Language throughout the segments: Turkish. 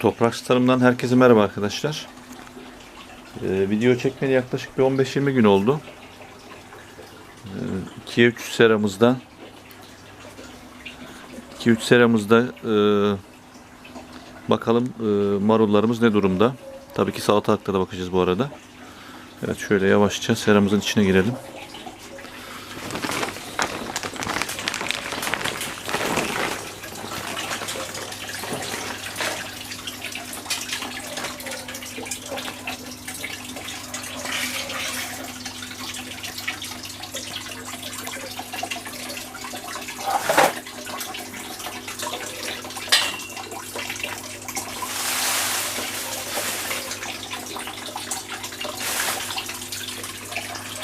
Toprak Tarım'dan herkese merhaba arkadaşlar. Ee, video çekmeli yaklaşık bir 15-20 gün oldu. Ee, 2'ye 3 seramızda 2-3 seramızda e, bakalım e, marullarımız ne durumda. Tabii ki salatalıkta da bakacağız bu arada. Evet şöyle yavaşça seramızın içine girelim.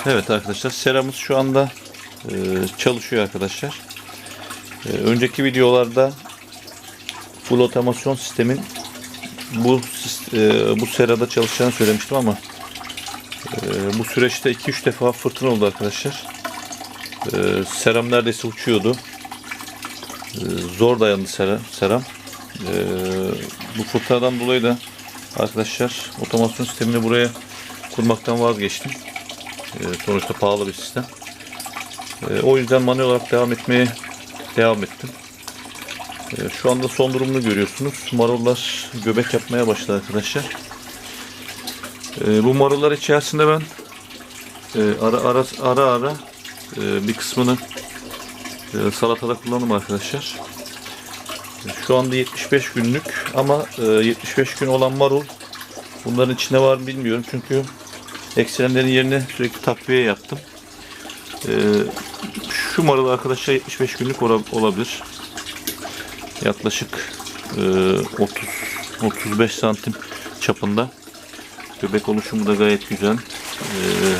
Evet arkadaşlar seramız şu anda e, çalışıyor arkadaşlar. E, önceki videolarda full otomasyon sistemin bu e, bu serada çalışacağını söylemiştim ama e, bu süreçte 2-3 defa fırtına oldu arkadaşlar. E, seram neredeyse uçuyordu. E, zor dayandı sera, seram. E, bu fırtınadan dolayı da arkadaşlar otomasyon sistemini buraya kurmaktan vazgeçtim. E, sonuçta pahalı bir sistem. E, o yüzden manuel olarak devam etmeye devam ettim. E, şu anda son durumunu görüyorsunuz. Marullar göbek yapmaya başladı arkadaşlar. Bu marullar içerisinde ben ara ara ara ara bir kısmını salatada kullandım arkadaşlar. Şu anda 75 günlük ama e, 75 gün olan marul bunların içinde var mı bilmiyorum çünkü Ekstremlerin yerine sürekli takviye yaptım. Ee, şu marul arkadaşlar 75 günlük ola- olabilir. Yaklaşık e, 30 35 santim çapında. Göbek oluşumu da gayet güzel. Ee,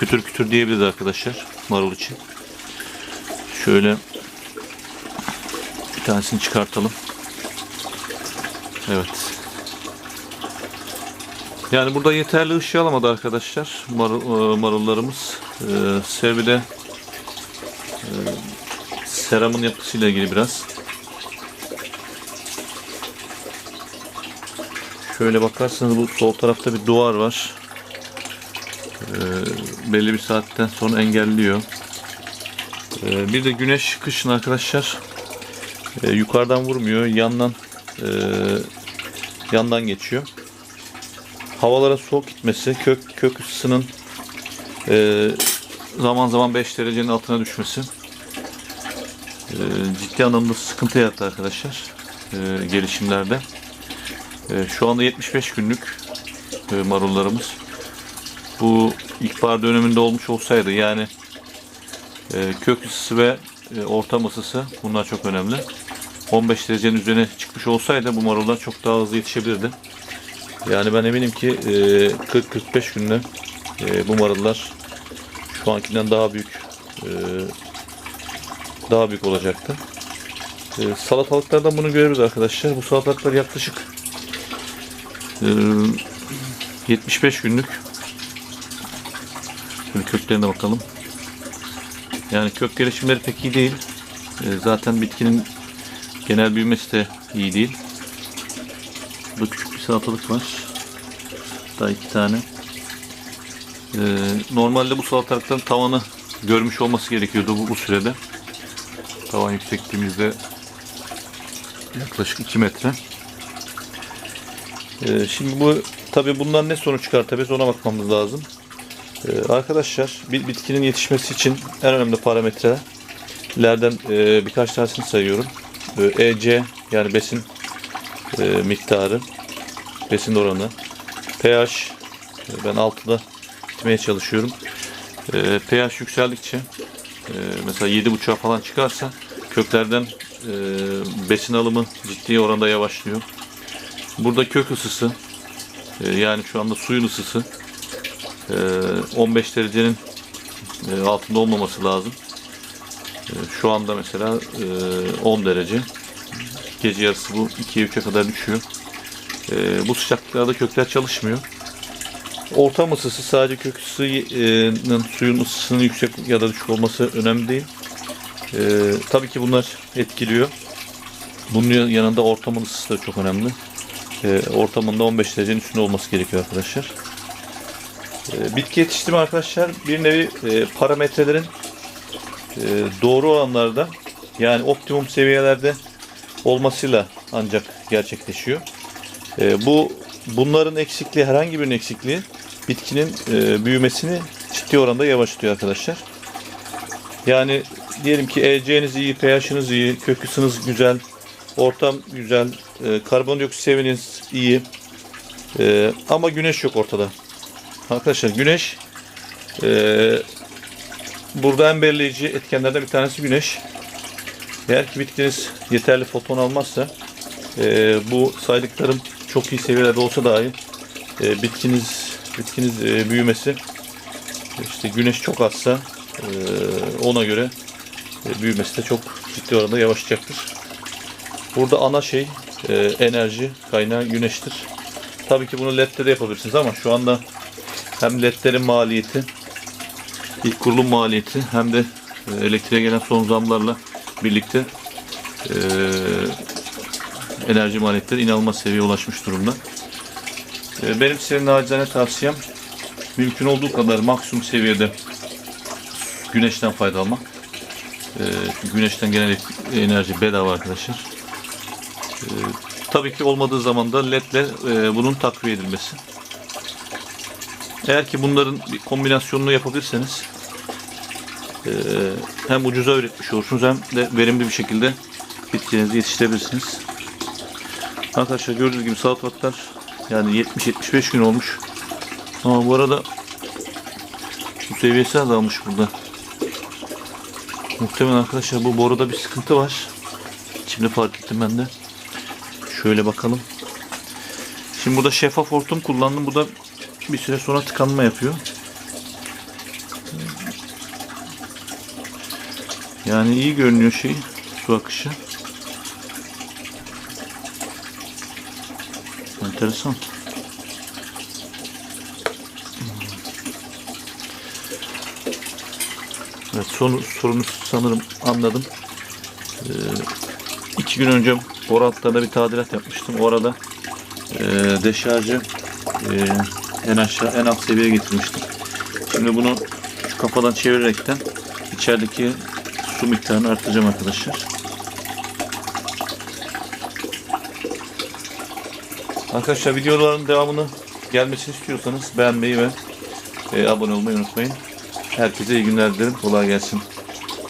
kütür kütür diyebiliriz arkadaşlar marul için. Şöyle bir tanesini çıkartalım. Evet. Yani burada yeterli ışığı alamadı arkadaşlar marul, e, marullarımız. Ee, sebebi de e, seramın yapısıyla ilgili biraz. Şöyle bakarsanız bu sol tarafta bir duvar var. Ee, belli bir saatten sonra engelliyor. Ee, bir de güneş kışın arkadaşlar e, yukarıdan vurmuyor. Yandan e, yandan geçiyor havalara soğuk gitmesi, kök kök ısısının e, zaman zaman 5 derecenin altına düşmesi e, ciddi anlamda sıkıntı yarattı arkadaşlar e, gelişimlerde. E, şu anda 75 günlük e, marullarımız. Bu ilkbahar döneminde olmuş olsaydı yani e, kök ısısı ve e, ortam ısısı bunlar çok önemli. 15 derecenin üzerine çıkmış olsaydı bu marullar çok daha hızlı yetişebilirdi. Yani ben eminim ki e, 40-45 günde e, bu marullar şu ankinden daha büyük e, daha büyük olacaktı. E, salatalıklardan bunu görürüz arkadaşlar. Bu salatalıklar yaklaşık e, 75 günlük. Şöyle köklerine bakalım. Yani kök gelişimleri pek iyi değil. E, zaten bitkinin genel büyümesi de iyi değil. Burada küçük bir salatalık var. Daha iki tane. Ee, normalde bu salatalıkların tavanı görmüş olması gerekiyordu bu, bu sürede. Tavan yüksekliğimizde yaklaşık 2 metre. Ee, şimdi bu tabi bundan ne sonuç çıkartabiliriz ona bakmamız lazım. Ee, arkadaşlar bir bitkinin yetişmesi için en önemli parametrelerden e, birkaç tanesini sayıyorum. Ee, EC yani besin e, miktarı, besin oranı, pH ben 6'da gitmeye çalışıyorum. E, pH yükseldikçe e, mesela 7.5'a falan çıkarsa köklerden e, besin alımı ciddi oranda yavaşlıyor. Burada kök ısısı e, yani şu anda suyun ısısı e, 15 derecenin e, altında olmaması lazım. E, şu anda mesela e, 10 derece gece yarısı bu 2'ye 3'e kadar düşüyor. Ee, bu sıcaklıklarda kökler çalışmıyor. Ortam ısısı sadece kök ısısının suyun ısısının yüksek ya da düşük olması önemli değil. Ee, tabii ki bunlar etkiliyor. Bunun yanında ortamın ısısı da çok önemli. e, ortamında 15 derecenin üstünde olması gerekiyor arkadaşlar. E, bitki yetiştirme arkadaşlar bir nevi e, parametrelerin e, doğru oranlarda yani optimum seviyelerde olmasıyla ancak gerçekleşiyor. E, bu bunların eksikliği herhangi birinin eksikliği bitkinin e, büyümesini ciddi oranda yavaşlatıyor arkadaşlar. Yani diyelim ki EC'niz iyi, pH'iniz iyi, kök ısınız güzel, ortam güzel, e, karbondioksit seviyeniz iyi. E, ama güneş yok ortada. Arkadaşlar güneş e, burada en belirleyici etkenlerden bir tanesi güneş. Eğer ki bitkiniz yeterli foton almazsa e, bu saydıklarım çok iyi seviyelerde olsa dahi e, bitkiniz bitkiniz e, büyümesi işte güneş çok azsa e, ona göre e, büyümesi de çok ciddi oranda yavaşlayacaktır. Burada ana şey e, enerji kaynağı güneştir. Tabii ki bunu LED'de de yapabilirsiniz ama şu anda hem LED'lerin maliyeti ilk kurulum maliyeti hem de e, elektriğe gelen son zamlarla birlikte e, enerji maliyetleri inanılmaz seviyeye ulaşmış durumda. E, benim size nacizane tavsiyem mümkün olduğu kadar maksimum seviyede güneşten faydalanmak. E, çünkü güneşten gelen enerji bedava arkadaşlar. E, tabii ki olmadığı zaman da LED ile e, bunun takviye edilmesi. Eğer ki bunların bir kombinasyonunu yapabilirseniz e, hem ucuza üretmiş olursunuz hem de verimli bir şekilde bitkilerinizi yetiştirebilirsiniz. Arkadaşlar gördüğünüz gibi salatalıklar yani 70-75 gün olmuş. Ama bu arada su seviyesi azalmış burada. Muhtemelen arkadaşlar bu boruda bir sıkıntı var. Şimdi fark ettim ben de. Şöyle bakalım. Şimdi burada şeffaf hortum kullandım. Bu da bir süre sonra tıkanma yapıyor. Yani iyi görünüyor şey su akışı. Enteresan. Evet son sorunu sanırım anladım. Ee, iki gün önce boru hatlarında bir tadilat yapmıştım. O arada e, deşarjı e, en aşağı en alt seviyeye getirmiştim. Şimdi bunu kafadan çevirerekten içerideki su miktarını arttıracağım arkadaşlar. Arkadaşlar videoların devamını gelmesini istiyorsanız beğenmeyi ve e, abone olmayı unutmayın. Herkese iyi günler dilerim. Kolay gelsin.